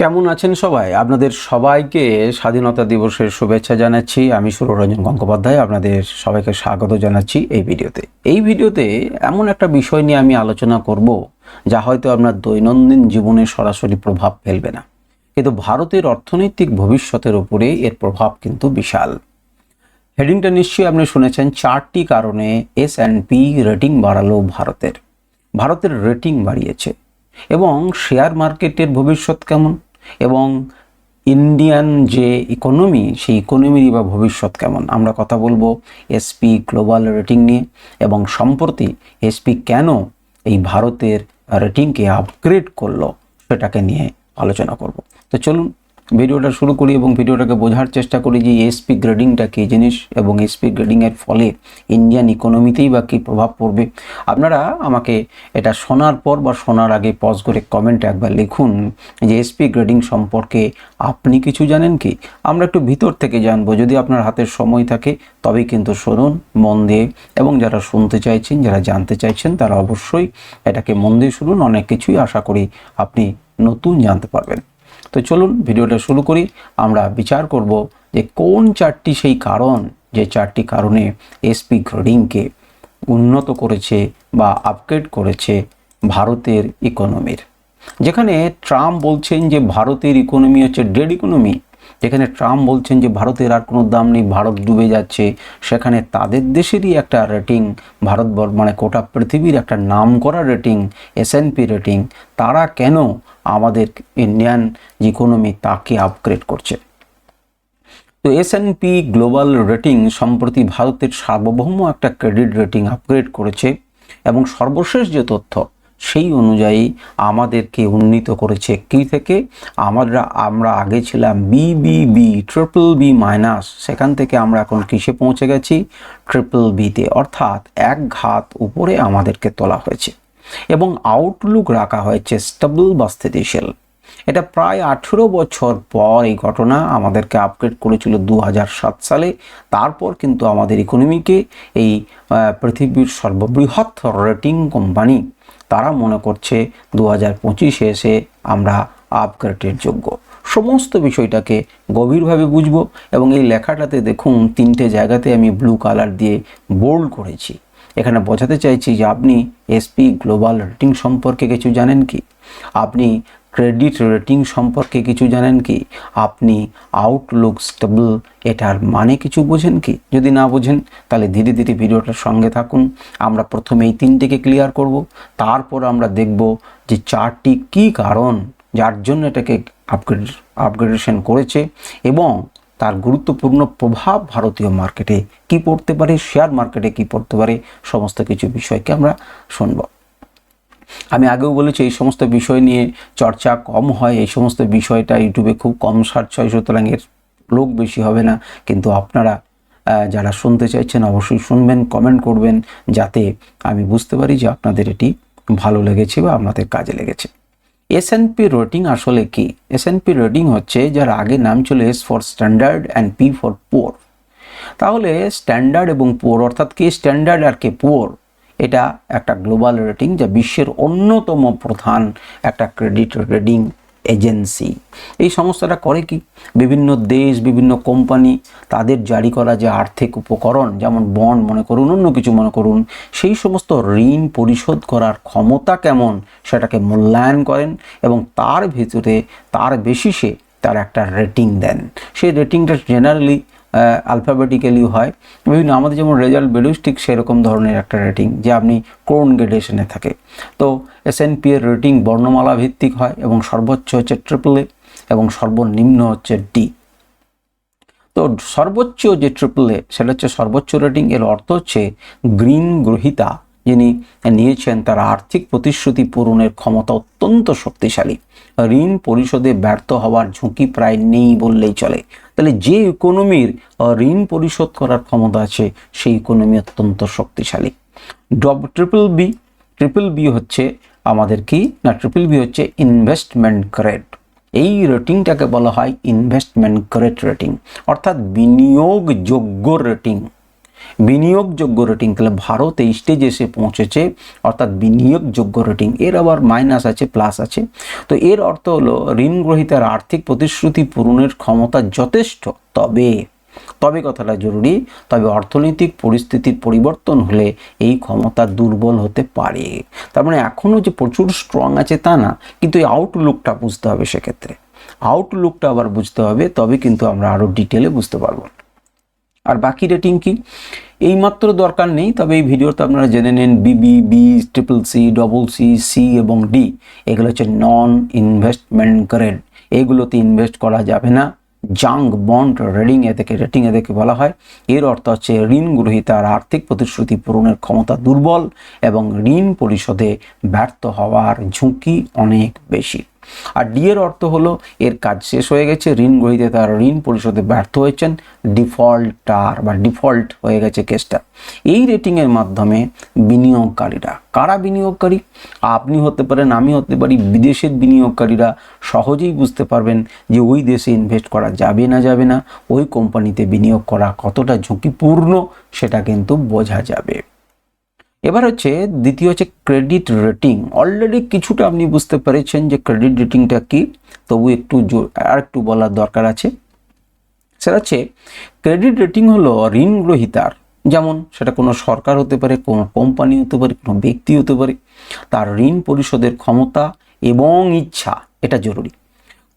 কেমন আছেন সবাই? আপনাদের সবাইকে স্বাধীনতা দিবসের শুভেচ্ছা জানাচ্ছি। আমি সুররঞ্জন গঙ্গোপাধ্যায়, আপনাদের সবাইকে স্বাগত জানাচ্ছি এই ভিডিওতে। এই ভিডিওতে এমন একটা বিষয় নিয়ে আমি আলোচনা করব, যা হয়তো আপনার দৈনন্দিন জীবনে সরাসরি প্রভাব ফেলবে না। কিন্তু ভারতের অর্থনৈতিক ভবিষ্যতের উপরে এর প্রভাব কিন্তু বিশাল। হেডিংটা নিশ্চয়ই আপনি শুনেছেন, চারটি কারণে এস অ্যান্ড পি রেটিং বাড়ালো ভারতের। ভারতের রেটিং বাড়িয়েছে। এবং শেয়ার মার্কেটের ভবিষ্যৎ কেমন? এবং ইন্ডিয়ান যে ইকোনমি সেই ইকোনমির বা ভবিষ্যৎ কেমন? আমরা কথা বলব এসপি গ্লোবাল রেটিং নিয়ে এবং সম্প্রতি এসপি কেন এই ভারতের রেটিংকে আপগ্রেড করল সেটাকে নিয়ে আলোচনা করব। তো চলুন ভিডিওটা শুরু করি এবং ভিডিওটাকে বোঝার চেষ্টা করি যে এসপি গ্রেডিংটা কী জিনিস এবং এসপি গ্রেডিংয়ের ফলে ইন্ডিয়ান ইকোনমিতেই বা কী প্রভাব পড়বে? আপনারা আমাকে এটা শোনার পর বা শোনার আগে পজ করে কমেন্টে একবার লিখুন যে এসপি গ্রেডিং সম্পর্কে আপনি কিছু জানেন কি? আমরা একটু ভিতর থেকে জানব। যদি আপনার হাতের সময় থাকে, তবেই কিন্তু শুনুন মন দিয়ে এবং যারা শুনতে চাইছেন, যারা জানতে চাইছেন, তারা অবশ্যই এটাকে মন দিয়ে শুনুন। অনেক কিছুই আশা করি আপনি নতুন জানতে পারবেন। তো চলুন ভিডিওটা শুরু করি। আমরা বিচার করব যে কোন চারটি সেই কারণ, যে চারটি কারণে এসপি গ্রেডিংকে উন্নত করেছে বা আপগ্রেড করেছে ভারতের ইকোনমির যেখানে ট্রাম্প বলছেন যে ভারতের ইকোনমি হচ্ছে ডেড ইকোনমি যেখানে ট্রাম্প বলছেন যে ভারতের আর কোনো দাম নেই, ভারত ডুবে যাচ্ছে। সেখানে তাদের দেশেরই একটা রেটিং ভারত মানে গোটা পৃথিবীর একটা নাম করা রেটিং এসএনপি রেটিং তারা কেন আমাদের ইন্ডিয়ান ইকোনমি তাকে আপগ্রেড করছে? তো এসএনপি গ্লোবাল রেটিং সম্প্রতি ভারতের সার্বভৌম একটা ক্রেডিট রেটিং আপগ্রেড করেছে এবং সর্বশেষ যে তথ্য সেই অনুযায়ী আমাদেরকে উন্নীত করেছে কি থেকে? আমরা আমরা আগে ছিলাম B B B triple B minus সেখান থেকে আমরা এখন কিসে পৌঁছে গেছি? ট্রিপল বিতে অর্থাৎ এক ঘাত উপরে আমাদেরকে তোলা হয়েছে। এবং আউটলুক রাখা হয়েছে স্টেবল বা স্থিতিশীল। এটা প্রায় আঠেরো বছর পর এই ঘটনা আমাদেরকে আপগ্রেড করেছিল দু সালে। তারপর কিন্তু আমাদের ইকোনমিকে এই পৃথিবীর সর্ববৃহৎ রেটিং কোম্পানি তারা মনে করছে দু হাজার পঁচিশে এসে আমরা আপগ্রেডের যোগ্য। সমস্ত বিষয়টাকে গভীরভাবে বুঝব এবং এই লেখাটাতে দেখুন তিনটে জায়গাতে আমি ব্লু কালার দিয়ে বোল্ড করেছি। এখানে বোঝাতে চাইছি যে আপনি এসপি গ্লোবাল রেটিং সম্পর্কে কিছু জানেন কি? আপনি ক্রেডিট রেটিং সম্পর্কে কিছু জানেন কি? আপনি আউটলুক স্টেবল এটার মানে কিছু বোঝেন কি? যদি না বোঝেন, তাহলে ধীরে ধীরে ভিডিওটার সঙ্গে থাকুন। আমরা প্রথমে এই তিনটিকে ক্লিয়ার করব, তারপর আমরা দেখব যে চারটি কি কারণ যার জন্য এটাকে আপগ্রেড আপগ্রেডেশন করেছে এবং তার গুরুত্বপূর্ণ প্রভাব ভারতীয় মার্কেটে কি পড়তে পারে শেয়ার মার্কেটে কি পড়তে পারে, সমস্ত কিছু বিষয়কে আমরা শুনব। আমি আগেও বলেছি, এই সমস্ত বিষয় নিয়ে চর্চা কম হয়, এই সমস্ত বিষয়টা ইউটিউবে খুব কম সার্চ হয়, সুতরাং এর লোক বেশি হবে না। কিন্তু আপনারা যারা শুনতে চাইছেন, অবশ্যই শুনবেন কমেন্ট করবেন, যাতে আমি বুঝতে পারি যে আপনাদের এটি ভালো লেগেছে বা আপনাদের কাজে লেগেছে। এসএনপি রেটিং আসলে কি? এসএনপি রেটিং হচ্ছে যার আগে নাম ছিল S for standard and P for poor তাহলে স্ট্যান্ডার্ড এবং পোর অর্থাৎ কে স্ট্যান্ডার্ড আর কে পোর এটা একটা গ্লোবাল রেটিং যা বিশ্বের অন্যতম প্রধান একটা ক্রেডিট রেটিং এজেন্সি এই সংস্থাটা করে কি? বিভিন্ন দেশ, বিভিন্ন কোম্পানি তাদের জারি করা যে আর্থিক উপকরণ, যেমন বন্ড মনে করুন, অন্য কিছু মনে করুন, সেই সমস্ত ঋণ পরিশোধ করার ক্ষমতা কেমন সেটাকে মূল্যায়ন করেন এবং তার ভিতরে তার বেশিসে তার একটা রেটিং দেন। সেই রেটিংটা জেনারেলি আলফাবেটিক্যালি হয়। বিভিন্ন আমাদের যেমন রেজাল্ট বেরোয় ঠিক সেরকম ধরনের একটা রেটিং যে আপনি কোন গ্রেডেশনে থাকে। তো এস এন পি এর রেটিং বর্ণমালা ভিত্তিক হয় এবং সর্বোচ্চ হচ্ছে ট্রিপল এ এবং সর্বনিম্ন হচ্ছে ডি তো সর্বোচ্চ যে ট্রিপল এ সেটা হচ্ছে সর্বোচ্চ রেটিং এর অর্থ হচ্ছে গ্রিন গ্রহিতা। যিনি নিয়েছেন তার আর্থিক প্রতিশ্রুতি পূরণের ক্ষমতা অত্যন্ত শক্তিশালী। ঋণ পরিশোধে ব্যর্থ হওয়ার ঝুঁকি প্রায় নেই বললেই চলে। তাহলে যে ইকোনমির ঋণ পরিশোধ করার ক্ষমতা আছে, সেই ইকোনমি অত্যন্ত শক্তিশালী। ডব, ট্রিপল বি ট্রিপল বি হচ্ছে আমাদের কি? না, ট্রিপল বি হচ্ছে ইনভেস্টমেন্ট গ্রেড। এই রেটিংটাকে বলা হয় ইনভেস্টমেন্ট গ্রেড রেটিং, অর্থাৎ বিনিয়োগযোগ্য রেটিং। বিনিয়োগযোগ্য রেটিং তাহলে ভারত এই স্টেজে এসে পৌঁছেছে, অর্থাৎ বিনিয়োগযোগ্য রেটিং এর আবার মাইনাস আছে প্লাস আছে। তো এর অর্থ হলো, ঋণ গ্রহীতার আর্থিক প্রতিশ্রুতি পূরণের ক্ষমতা যথেষ্ট, তবে তবে কথাটা জরুরি, তবে অর্থনৈতিক পরিস্থিতির পরিবর্তন হলে এই ক্ষমতা দুর্বল হতে পারে। তার মানে এখনও যে প্রচুর স্ট্রং আছে তা না, কিন্তু এই আউটলুকটা বুঝতে হবে সেক্ষেত্রে। আউটলুকটা আবার বুঝতে হবে, তবে কিন্তু আমরা আরও ডিটেলে বুঝতে পারব। আর বাকি রেটিং কি? এইমাত্র দরকার নেই, তবে এই ভিডিওতে আপনারা জেনে নিন BB B triple C double C C এবং ডি এগুলো হচ্ছে নন ইনভেস্টমেন্ট গ্রেড এগুলোতে ইনভেস্ট করা যাবে না। জাঙ্ক বন্ড রেডিং এ থেকে রেটিং এ থেকে বলা হয়। এর অর্থ হচ্ছে ঋণ গ্রহীতার আর্থিক প্রতিশ্রুতি পূরণের ক্ষমতা দুর্বল এবং ঋণ পরিশোধে ব্যর্থ হওয়ার ঝুঁকি অনেক বেশি। আর ডি এর অর্থ হলো এর কাজ শেষ হয়ে গেছে, ঋণ গ্রহীতা তার ঋণ পরিশোধে ব্যর্থ হয়েছেন, ডিফল্টার বা ডিফল্ট হয়ে গেছে কেসটা। এই রেটিংয়ের মাধ্যমে বিনিয়োগকারীরা, কারা বিনিয়োগকারী? আপনি হতে পারেন, আমি হতে পারি, বিদেশের বিনিয়োগকারীরা সহজেই বুঝতে পারবেন যে ওই দেশে ইনভেস্ট করা যাবে না যাবে না, ওই কোম্পানিতে বিনিয়োগ করা কতটা ঝুঁকিপূর্ণ সেটা কিন্তু বোঝা যাবে। এবার হচ্ছে দ্বিতীয় হচ্ছে ক্রেডিট রেটিং অলরেডি কিছুটা আপনি বুঝতে পেরেছেন যে ক্রেডিট রেটিংটা কি, তবু একটু আর একটু বলার দরকার আছে। সেটা হচ্ছে ক্রেডিট রেটিং হলো ঋণ গ্রহীতার। যেমন সেটা কোনো সরকার হতে পারে, কোনো কোম্পানি হতে পারে, কোনো ব্যক্তি হতে পারে, তার ঋণ পরিশোধের ক্ষমতা এবং ইচ্ছা, এটা জরুরি।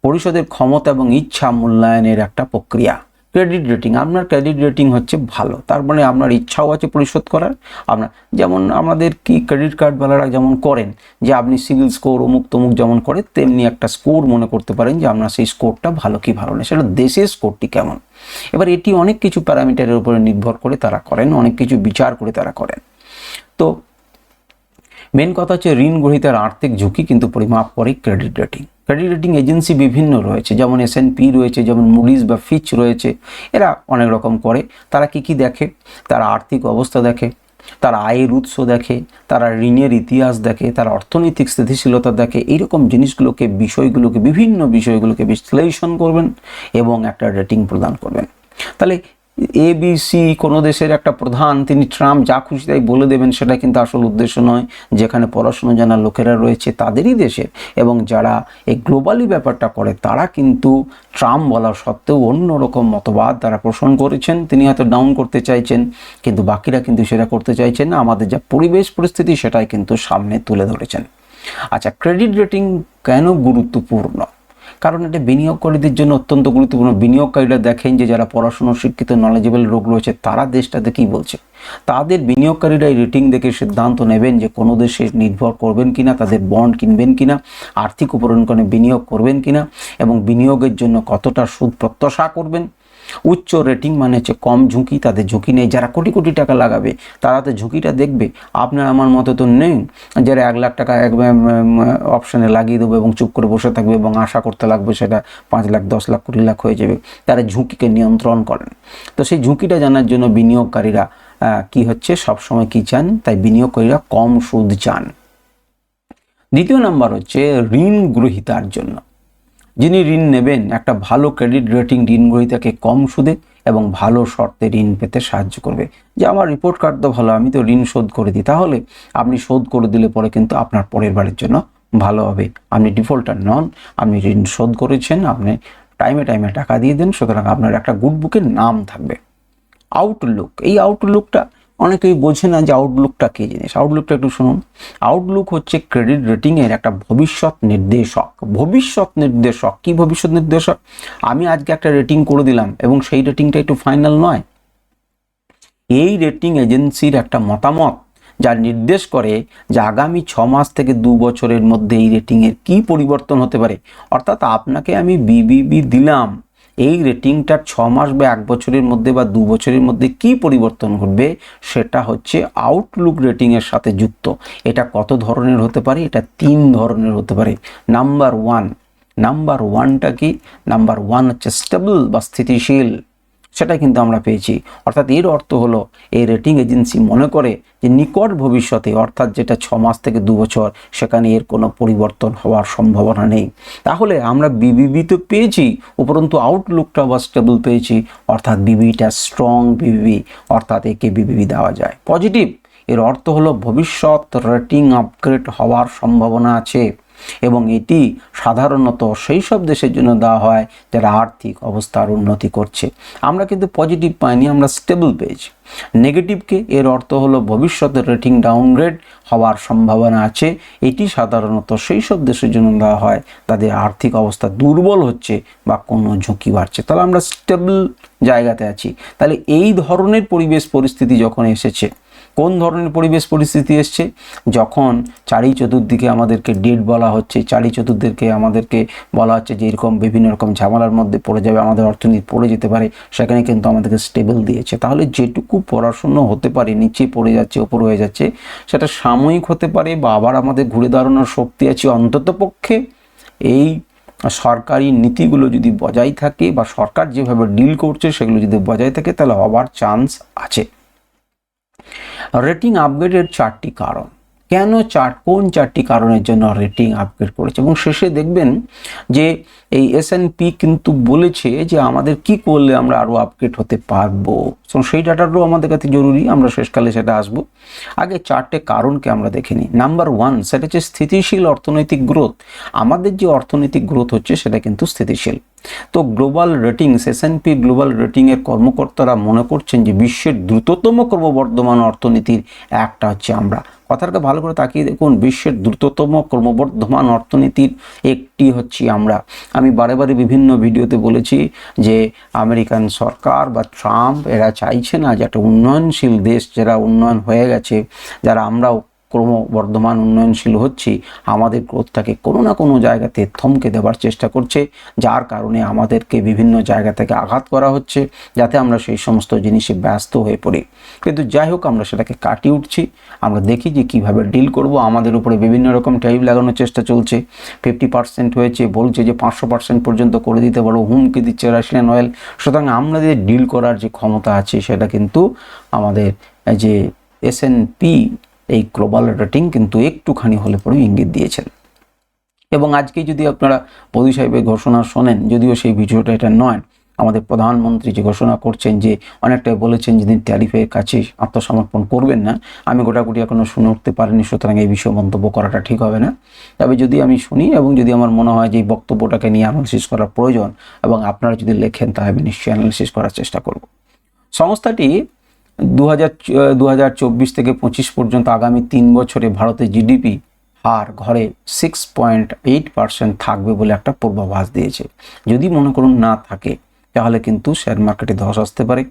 পরিশোধের ক্ষমতা এবং ইচ্ছা মূল্যায়নের একটা প্রক্রিয়া। ক্রেডিট রেটিং, আপনার ক্রেডিট রেটিং হচ্ছে ভালো। তার মানে আপনার ইচ্ছাও আছে পরিশোধ করার। আপনার যেমন আমাদের কি ক্রেডিট কার্ডওয়ালারা যেমন করেন, যে আপনি সিভিল স্কোর অমুক তমুক যেমন করে, তেমনি একটা স্কোর মনে করতে পারেন যে আপনার সেই স্কোরটা ভালো কি ভালো না সেটা দেশের স্কোরটি কেমন? এবার এটি অনেক কিছু প্যারামিটারের উপরে নির্ভর করে তারা করেন, অনেক কিছু বিচার করে তারা করেন। তো মেন কথা হচ্ছে ঋণ গ্রহীতার আর্থিক ঝুঁকি কিন্তু পরিমাপ করে credit rating credit rating agency বিভিন্ন রয়েছে, যেমন এস পি রয়েছে, যেমন মুডিজ বা ফিচ রয়েছে, এরা অনেক রকম করে। তারা কি কি দেখে? তারা আর্থিক অবস্থা দেখে, তারা আয়ের উৎস দেখে, তারা ঋণের ইতিহাস দেখে, তারা অর্থনৈতিক স্থিতিশীলতা দেখে, এইরকম জিনিসগুলোকে, বিষয়গুলোকে, বিভিন্ন বিষয়গুলোকে বিশ্লেষণ করবেন এবং একটা রেটিং প্রদান করবেন। তাহলে এ বি সি কোনো দেশের একটা প্রধান, তিনি ট্রাম্প যা খুশি তাই বলে দেবেন, সেটা কিন্তু আসল উদ্দেশ্য নয়। যেখানে পড়াশোনা জানা লোকেরা রয়েছে তাদেরই দেশের, এবং যারা এই গ্লোবালি ব্যাপারটা করে, তারা কিন্তু ট্রাম্প বলা সত্ত্বেও অন্য রকম মতবাদ তারা পোষণ করেছেন। তিনি হয়তো ডাউন করতে চাইছেন, কিন্তু বাকিরা কিন্তু সেটা করতে চাইছেন না। আমাদের যা পরিবেশ পরিস্থিতি, সেটাই কিন্তু সামনে তুলে ধরেছেন। আচ্ছা ক্রেডিট রেটিং কেন গুরুত্বপূর্ণ? কারণ এটা বিনিয়োগকারীদের জন্য অত্যন্ত গুরুত্বপূর্ণ। বিনিয়োগকারীরা দেখেন যে যারা পড়াশুনো, শিক্ষিত নলেজেবল রোগ রয়েছে, তারা দেশটাতে কী বলছে? তাদের বিনিয়োগকারীরা এই রেটিং দেখে সিদ্ধান্ত নেবেন যে কোনো দেশে নির্ভর করবেন কিনা, তাদের বন্ড কিনবেন কিনা, আর্থিক উপকরণে বিনিয়োগ করবেন কিনা এবং বিনিয়োগের জন্য কতটা সুদ প্রত্যাশা করবেন। উচ্চ রেটিং মানে হচ্ছে কম ঝুঁকি, তাদের ঝুঁকি নেই। যারা কোটি কোটি টাকা লাগাবে, তারা তো ঝুঁকিটা দেখবে। আপনার আমার মতো তো নেই। যারা এক লাখ টাকা এক অপশানে লাগিয়ে দেবো এবং চুপ করে বসে থাকবে এবং আশা করতে লাগবে সেটা পাঁচ লাখ, দশ লাখ, কুড়ি লাখ হয়ে যাবে, তারা ঝুঁকিকে নিয়ন্ত্রণ করেন। তো সেই ঝুঁকিটা জানার জন্য বিনিয়োগকারীরা কি হচ্ছে? সবসময় কি চান? তাই বিনিয়োগকারীরা কম সুদ চান। দ্বিতীয় নাম্বার হচ্ছে ঋণ গ্রহিতার জন্য। যিনি ঋণ নেবেন, একটা ভালো ক্রেডিট রেটিং ঋণ গ্রহীতাকে কম সুদে এবং ভালো শর্তে ঋণ পেতে সাহায্য করবে। যে আমার রিপোর্ট কার্ড তো ভালো, আমি তো ঋণ শোধ করে দিই। তাহলে আপনি শোধ করে দিলে পরে কিন্তু আপনার পরের বারের জন্য ভালো হবে। আপনি ডিফল্টার নন, আপনি ঋণ শোধ করেছেন, আপনি টাইমে টাইমে টাকা দিয়ে দেন, সুতরাং আপনার একটা গুড বুকের নাম থাকবে। আউটলুক এই আউটলুকটা অনেকেই বোঝে না যে আউটলুকটা কী জিনিস। আউটলুকটা একটু শুনুন। আউটলুক হচ্ছে ক্রেডিট রেটিংয়ের একটা ভবিষ্যৎ নির্দেশক। ভবিষ্যৎ নির্দেশক। কি ভবিষ্যৎ নির্দেশক? আমি আজকে একটা রেটিং করে দিলাম এবং সেই রেটিংটা একটু ফাইনাল নয়। এই রেটিং এজেন্সির একটা মতামত যা নির্দেশ করে যে আগামী ছ মাস থেকে দু বছরের মধ্যে এই রেটিংয়ের কি পরিবর্তন হতে পারে। অর্থাৎ আপনাকে আমি বিবিবি দিলাম। এই রেটিংটার ছ মাস বা এক বছরের মধ্যে বা দু বছরের মধ্যে কি পরিবর্তন ঘটবে সেটা হচ্ছে আউটলুক রেটিংয়ের সাথে যুক্ত। এটা কত ধরনের হতে পারে? এটা তিন ধরনের হতে পারে। নাম্বার ওয়ান নাম্বার ওয়ানটা কি? নাম্বার ওয়ান হচ্ছে স্টেবল বা স্থিতিশীল। সেটাই কিন্তু আমরা পেয়েছি। অর্থাৎ এর অর্থ হলো, এই রেটিং এজেন্সি মনে করে যে নিকট ভবিষ্যতে, অর্থাৎ যেটা ছ মাস থেকে দু বছর, সেখানে এর কোনো পরিবর্তন হওয়ার সম্ভাবনা নেই। তাহলে আমরা বিবিবি তো পেয়েছি, উপরন্তু আউটলুকটা বা স্টেবল পেয়েছি, অর্থাৎ বিবিটা স্ট্রং বিবিবি অর্থাৎ একে বিবিবি দেওয়া যায়। পজিটিভ এর অর্থ হলো ভবিষ্যৎ রেটিং আপগ্রেড হওয়ার সম্ভাবনা আছে। এবং এটি সাধারণত সেই সব দেশের জন্য দেওয়া হয় যারা আর্থিক অবস্থার উন্নতি করছে। আমরা কিন্তু পজিটিভ পাইনি আমরা স্টেবল পেয়েছি। নেগেটিভকে এর অর্থ হলো ভবিষ্যতে রেটিং ডাউনগ্রেড হওয়ার সম্ভাবনা আছে। এটি সাধারণত সেই সব দেশের জন্য দেওয়া হয়, তাদের আর্থিক অবস্থা দুর্বল হচ্ছে বা কোনো ঝুঁকি বাড়ছে। তাহলে আমরা স্টেবল জায়গাতে আছি। তাহলে এই ধরনের পরিবেশ পরিস্থিতি যখন এসেছে কোন ধরনের পরিবেশ পরিস্থিতি এসছে? যখন চারি চতুর্দিকে আমাদেরকে ডেট বলা হচ্ছে, চারি চতুর্দিকে আমাদেরকে বলা হচ্ছে যে এরকম বিভিন্ন রকম ঝামেলার মধ্যে পড়ে যাবে, আমাদের অর্থনীতি পড়ে যেতে পারে, সেখানে কিন্তু আমাদেরকে স্টেবল দিয়েছে। তাহলে যেটুকু পড়াশুনো হতে পারে, নিচে পড়ে যাচ্ছে, ওপর হয়ে যাচ্ছে, সেটা সাময়িক হতে পারে বা আবার আমাদের ঘুরে দাঁড়ানোর শক্তি আছে অন্তত পক্ষে। এই সরকারি নীতিগুলো যদি বজায় থাকে বা সরকার যেভাবে ডিল করছে, সেগুলো যদি বজায় থাকে, তাহলে হবার চান্স আছে। রেটিং আপগ্রেডের চারটি কারণ। কেন চার, কোন চারটি কারণের জন্য রেটিং আপগ্রেড করেছে? এবং শেষে দেখবেন যে এই এস পি কিন্তু বলেছে যে আমাদের কি করলে আমরা আরও আপগ্রেড হতে পারব। তো সেই ডাটাটাও আমাদের কাছে জরুরি, আমরা শেষকালে সেটা আসব। আগে চারটে কারণকে আমরা দেখে নিই। নাম্বার ওয়ান সেটা হচ্ছে স্থিতিশীল অর্থনৈতিক গ্রোথ আমাদের যে অর্থনৈতিক গ্রোথ হচ্ছে, সেটা কিন্তু স্থিতিশীল। তো global ratings S P global রেটিংয়ের কর্মকর্তারা মনে করছেন যে বিশ্বের দ্রুততম ক্রমবর্ধমান অর্থনীতির একটা হচ্ছে আমরা। কথাটাকে ভালো করে তাকিয়ে দেখুন, বিশ্বের দ্রুততম ক্রমবর্ধমান অর্থনীতির একটি হচ্ছে আমরা। আমি বারে বারে বিভিন্ন ভিডিওতে বলেছি যে আমেরিকান সরকার বা ট্রাম্প, এরা চাইছে না যে একটা উন্নয়নশীল দেশ, যারা উন্নয়ন হয়ে গেছে, যারা আমরাও ক্রমবর্ধমান উন্নয়নশীল হচ্ছি, আমাদের গ্রোথটাকে কোনো না কোনো জায়গাতে থমকে দেওয়ার চেষ্টা করছে, যার কারণে আমাদেরকে বিভিন্ন জায়গা থেকে আঘাত করা হচ্ছে, যাতে আমরা সেই সমস্ত জিনিসে ব্যস্ত হয়ে পড়ি। কিন্তু যাই হোক, আমরা সেটাকে কাটিয়ে উঠছি, আমরা দেখি যে কীভাবে ডিল করব। আমাদের উপরে বিভিন্ন রকম টাইপ লাগানোর চেষ্টা চলছে। ফিফটি পার্সেন্ট হয়েছে, বলছে যে পাঁচশো পার্সেন্ট পর্যন্ত করে দিতে পারো, হুমকি দিচ্ছে রাশিয়ান অয়েল সুতরাং আমাদের ডিল করার যে ক্ষমতা আছে, সেটা কিন্তু আমাদের যে এস এন পি এই গ্লোবাল রেটিং কিন্তু একটুখানি হলে পরেও ইঙ্গিত দিয়েছেন। এবং আজকে যদি আপনারা মোদী সাহেবের ঘোষণা শোনেন, যদিও সেই ভিডিওটা এটা নয়, আমাদের প্রধানমন্ত্রী যে ঘোষণা করছেন যে অনেকটাই বলেছেন যেদিন ট্যারিফের কাছে আত্মসমর্পণ করবেন না, আমি গোটাগুটি এখনও শুনে উঠতে পারিনি, সুতরাং এই বিষয়ে মন্তব্য করাটা ঠিক হবে না। তবে যদি আমি শুনি এবং যদি আমার মনে হয় যে এই বক্তব্যটাকে নিয়ে অ্যানালিসিস করার প্রয়োজন এবং আপনারা যদি লেখেন, তাহলে আমি নিশ্চয়ই অ্যানালিসিস করার চেষ্টা করব। সংস্থাটি দু হাজার থেকে পঁচিশ পর্যন্ত আগামী তিন বছরে ভারতের জিডিপি হার ঘরে সিক্স পয়েন্ট এইট পার্সেন্ট থাকবে বলে একটা পূর্বাভাস দিয়েছে। যদি মনে করুন না থাকে, তাহলে কিন্তু শেয়ার মার্কেটে ধস আসতে পারে।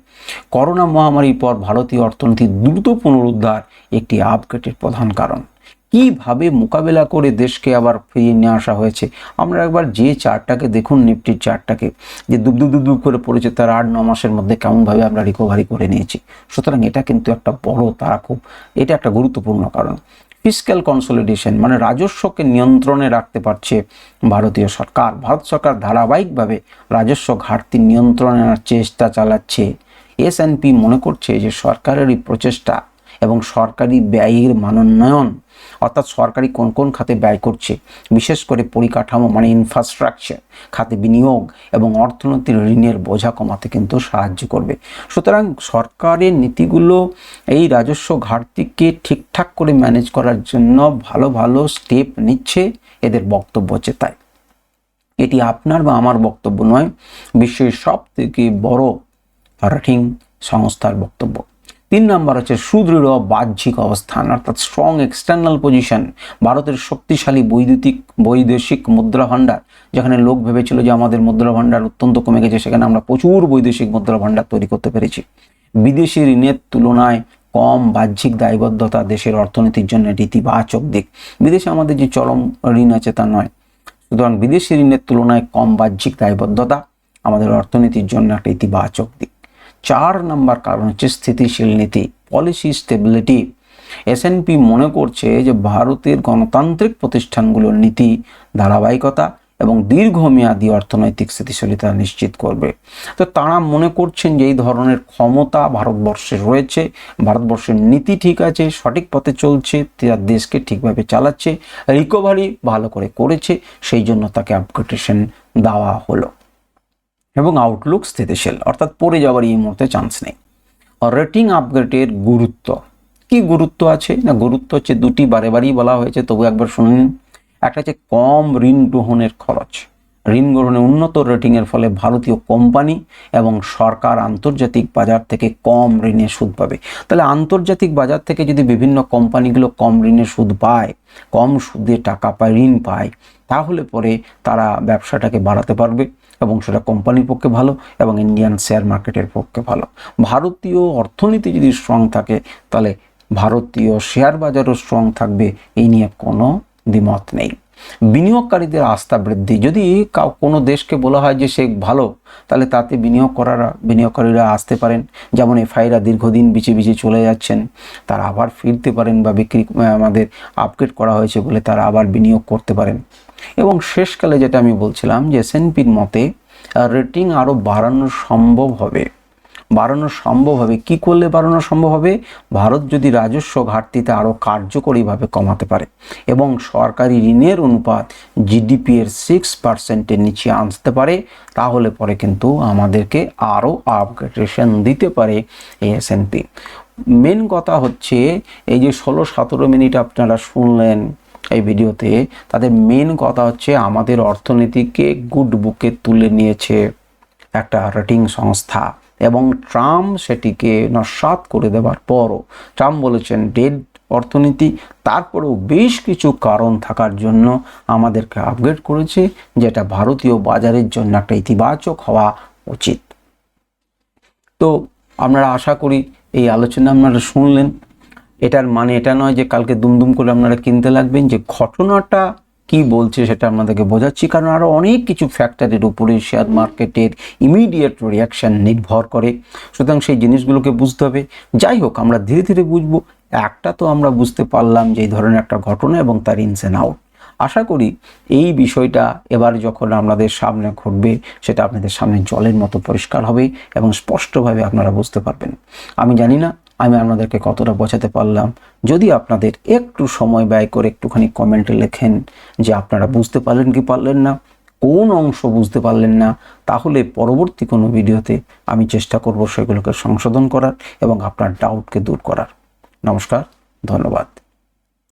করোনা মহামারীর পর ভারতীয় অর্থনীতির দ্রুত পুনরুদ্ধার একটি আপগ্রেডের প্রধান কারণ। কীভাবে মোকাবেলা করে দেশকে আবার ফিরিয়ে নিয়ে আসা হয়েছে? আমরা একবার যে চারটাকে দেখুন, নিফটির চারটাকে যে দুব দুব দুব করে পড়েছে, তার আট, ন মাসের মধ্যে কেমনভাবে আমরা রিকভারি করে নিয়েছি। সুতরাং এটা কিন্তু একটা বড় তারা খুব এটা একটা গুরুত্বপূর্ণ কারণ। ফিসক্যাল কনসোলিডেশন মানে রাজস্বকে নিয়ন্ত্রণে রাখতে পারছে ভারতীয় সরকার। ভারত সরকার ধারাবাহিকভাবে রাজস্ব ঘাটতি নিয়ন্ত্রণের চেষ্টা চালাচ্ছে। এস মনে করছে যে সরকারের এই প্রচেষ্টা এবং সরকারি ব্যয়ের মানোন্নয়ন অর্থাৎ সরকারি কোন কোন খাতে ব্যয় করছে, বিশেষ করে পরিকাঠামো মানে ইনফ্রাস্ট্রাকচার খাতে বিনিয়োগ এবং অর্থনীতির ঋণের বোঝা কমাতে কিন্তু সাহায্য করবে। সুতরাং সরকারের নীতিগুলো এই রাজস্ব ঘাটতিকে ঠিকঠাক করে ম্যানেজ করার জন্য ভালো ভালো স্টেপ নিচ্ছে এদের বক্তব্য হচ্ছে তাই। এটি আপনার বা আমার বক্তব্য নয়, বিশ্বের সব থেকে বড় রেটিং সংস্থার বক্তব্য। তিন নাম্বার হচ্ছে সুদৃঢ় বাহ্যিক অবস্থান, অর্থাৎ স্ট্রং এক্সটার্নাল পজিশন ভারতের শক্তিশালী বৈদ্যুতিক, বৈদেশিক মুদ্রা ভাণ্ডার যেখানে লোক ভেবেছিল যে আমাদের মুদ্রা ভাণ্ডার অত্যন্ত কমে গেছে, সেখানে আমরা প্রচুর বৈদেশিক মুদ্রা ভাণ্ডার তৈরি করতে পেরেছি। বিদেশি ঋণের তুলনায় কম বাহ্যিক দায়বদ্ধতা দেশের অর্থনীতির জন্য ইতিবাচক দিক। বিদেশে আমাদের যে চরম ঋণ আছে তা নয়। সুতরাং বিদেশি ঋণের তুলনায় কম বাহ্যিক দায়বদ্ধতা আমাদের অর্থনীতির জন্য একটা ইতিবাচক দিক। চার নাম্বার কারণ হচ্ছে স্থিতিশীল নীতি পলিসি স্টেবিলিটি এসএনপি মনে করছে যে ভারতের গণতান্ত্রিক প্রতিষ্ঠানগুলোর নীতি, ধারাবাহিকতা এবং দীর্ঘমেয়াদী অর্থনৈতিক স্থিতিশীলতা নিশ্চিত করবে। তো তারা মনে করছেন যে এই ধরনের ক্ষমতা ভারতবর্ষে রয়েছে, ভারতবর্ষের নীতি ঠিক আছে, সঠিক পথে চলছে, তার দেশকে ঠিকভাবে চালাচ্ছে রিকভারি ভালো করে করেছে, সেই জন্য তাকে আপগ্রেডেশন দেওয়া হলো। এবং আউটলুক স্থিতিশীল, অর্থাৎ পড়ে যাওয়ার এই মুহূর্তে চান্স নেই। রেটিং আপগ্রেডের গুরুত্ব, কি গুরুত্ব আছে? না, গুরুত্ব হচ্ছে দুটি বারে বলা হয়েছে, তবু একবার শুনুন। একটা হচ্ছে কম ঋণ গ্রহণের খরচ। ঋণ গ্রহণে উন্নত রেটিংয়ের ফলে ভারতীয় কোম্পানি এবং সরকার আন্তর্জাতিক বাজার থেকে কম ঋণে সুদ পাবে। তাহলে আন্তর্জাতিক বাজার থেকে যদি বিভিন্ন কোম্পানিগুলো কম ঋণে সুদ পায়, কম সুদে টাকা পায়, ঋণ পায়, তাহলে পরে তারা ব্যবসাটাকে বাড়াতে পারবে এবং সেটা কোম্পানির পক্ষে ভালো এবং ইন্ডিয়ান শেয়ার মার্কেটের পক্ষে ভালো। ভারতীয় অর্থনীতি যদি স্ট্রং থাকে, তাহলে ভারতীয় শেয়ার বাজারও স্ট্রং থাকবে, এই নিয়ে কোনো দ্বিমত নেই। বিনিয়োগকারীদের আস্থা বৃদ্ধি। যদি কাউ কোনো দেশকে বলা হয় যে সে ভালো, তাহলে তাতে বিনিয়োগ করারা, বিনিয়োগকারীরা আসতে পারেন। যেমন এফআইরা দীর্ঘদিন বিচে বিচে চলে যাচ্ছেন, তারা আবার ফিরতে পারেন বা বিক্রি আমাদের আপগ্রেড করা হয়েছে বলে তারা আবার বিনিয়োগ করতে পারেন। এবং শেষকালে যেটা আমি বলছিলাম যে এসএনপির মতে রেটিং আরও বাড়ানো সম্ভব হবে। বাড়ানো সম্ভব হবে? কি করলে বাড়ানো সম্ভব হবে? ভারত যদি রাজস্ব ঘাটতিতে আরও কার্যকরীভাবে কমাতে পারে এবং সরকারি ঋণের অনুপাত জিডিপি এর সিক্স পার্সেন্টের নিচে আনতে পারে, তাহলে পরে কিন্তু আমাদেরকে আরও আপগ্রেডেশন দিতে পারে এসএনপি মেন কথা হচ্ছে, এই যে ষোলো সতেরো মিনিট আপনারা শুনলেন এই ভিডিওতে, তাদের মেন কথা হচ্ছে আমাদের অর্থনীতিকে গুড বুকে তুলে নিয়েছে একটা রেটিং সংস্থা। এবং ট্রাম্প সেটিকে নস্বাত করে দেওয়ার পরও ট্রাম্প বলেছেন, ডেড অর্থনীতি, তারপরেও বেশ কিছু কারণ থাকার জন্য আমাদেরকে আপগ্রেড করেছে, যেটা ভারতীয় বাজারের জন্য একটা ইতিবাচক হওয়া উচিত। তো আপনারা আশা করি এই আলোচনা আপনারা শুনলেন। এটার মানে এটা নয় যে কালকে দুমদুম করে আপনারা কিনতে লাগবেন, যে ঘটনাটা কি বলছে সেটা আপনাদেরকে বোঝাচ্ছি, কারণ আরও অনেক কিছু ফ্যাক্টরের উপরে শেয়ার মার্কেটের ইমিডিয়েট রিয়াকশান নির্ভর করে। সুতরাং সেই জিনিসগুলোকে বুঝতে হবে। যাই হোক, আমরা ধীরে ধীরে বুঝব। একটা তো আমরা বুঝতে পারলাম যে এই ধরনের একটা ঘটনা এবং তার ইনস অ্যান্ড আউট আশা করি এই বিষয়টা এবার যখন আপনাদের সামনে ঘটবে, সেটা আপনাদের সামনে জলের মতো পরিষ্কার হবে এবং স্পষ্টভাবে আপনারা বুঝতে পারবেন। আমি জানি না আমি আপনাদেরকে কতটা বোঝাতে পারলাম? যদি আপনাদের একটু সময় ব্যয় করে একটুখানি কমেন্টে লেখেন যে আপনারা বুঝতে পারলেন কি পারলেন না, কোন অংশ বুঝতে পারলেন না, তাহলে পরবর্তী কোনো ভিডিওতে আমি চেষ্টা করব সেগুলোকে সংশোধন করার এবং আপনার ডাউটকে দূর করার। নমস্কার, ধন্যবাদ।